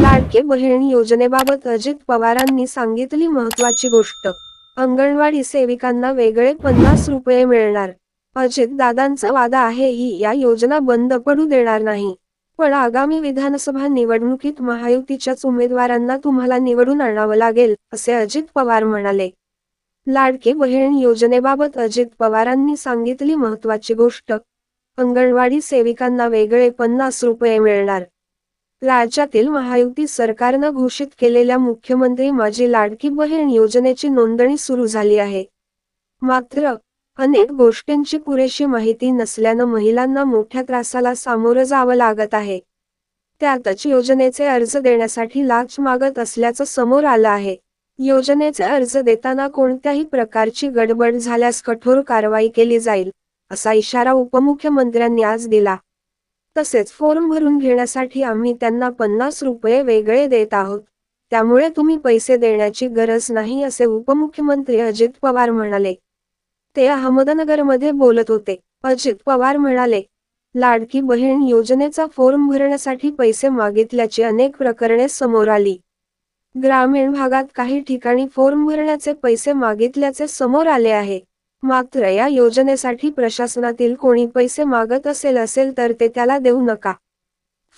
लाडके बहीण योजनेबाबत अजित पवारांनी सांगितली महत्वाची गोष्ट. अंगणवाडी सेविकांना वेगळे पन्नास रुपये मिळणार. अजित दादांचा वादा आहे ही या योजना बंद पडू देणार नाही. पण आगामी विधानसभा निवडणुकीत महायुतीच्याच उमेदवारांना तुम्हाला निवडून आणावं लागेल असे अजित पवार म्हणाले. लाडके बहीण योजनेबाबत अजित पवारांनी सांगितली महत्वाची गोष्ट. अंगणवाडी सेविकांना वेगळे पन्नास रुपये मिळणार. राज्यातील महायुती सरकारनं घोषित केलेल्या मुख्यमंत्री माझी लाडकी बहीण योजनेची नोंदणी सुरू झाली आहे. मात्र अनेक गोष्टींची पुरेशी माहिती नसल्यानं महिलांना मोठ्या त्रासाला सामोरं जावं लागत आहे. त्यातच योजनेचे अर्ज देण्यासाठी लाच मागत असल्याचं समोर आलं आहे. योजनेचे अर्ज देताना कोणत्याही प्रकारची गडबड झाल्यास कठोर कारवाई केली जाईल असा इशारा उपमुख्यमंत्र्यांनी आज दिला. तसेच फॉर्म भरून घेण्यासाठी आम्ही त्यांना पन्नास रुपये वेगळे देत आहोत. त्यामुळे तुम्ही पैसे देण्याची गरज नाही असे उपमुख्यमंत्री अजित पवार म्हणाले. ते अहमदनगरमध्ये बोलत होते. अजित पवार म्हणाले लाडकी बहीण योजनेचा फॉर्म भरण्यासाठी पैसे मागितल्याची अनेक प्रकरणे समोर आली. ग्रामीण भागात काही ठिकाणी फॉर्म भरण्याचे पैसे मागितल्याचे समोर आले आहे. मात्र या योजनेसाठी प्रशासनातील कोणी पैसे मागत असेल असेल तर ते त्याला देऊ नका.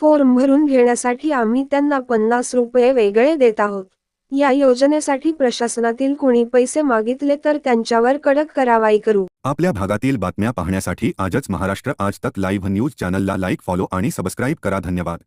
फॉर्म भरून घेण्यासाठी आम्ही त्यांना पन्नास रुपये वेगळे देत आहोत. या योजनेसाठी प्रशासनातील कोणी पैसे मागितले तर त्यांच्यावर कडक कारवाई करू. आपल्या भागातील बातम्या पाहण्यासाठी आजच महाराष्ट्र आज तक लाईव्ह न्यूज चॅनलला लाईक फॉलो आणि सबस्क्राईब करा. धन्यवाद.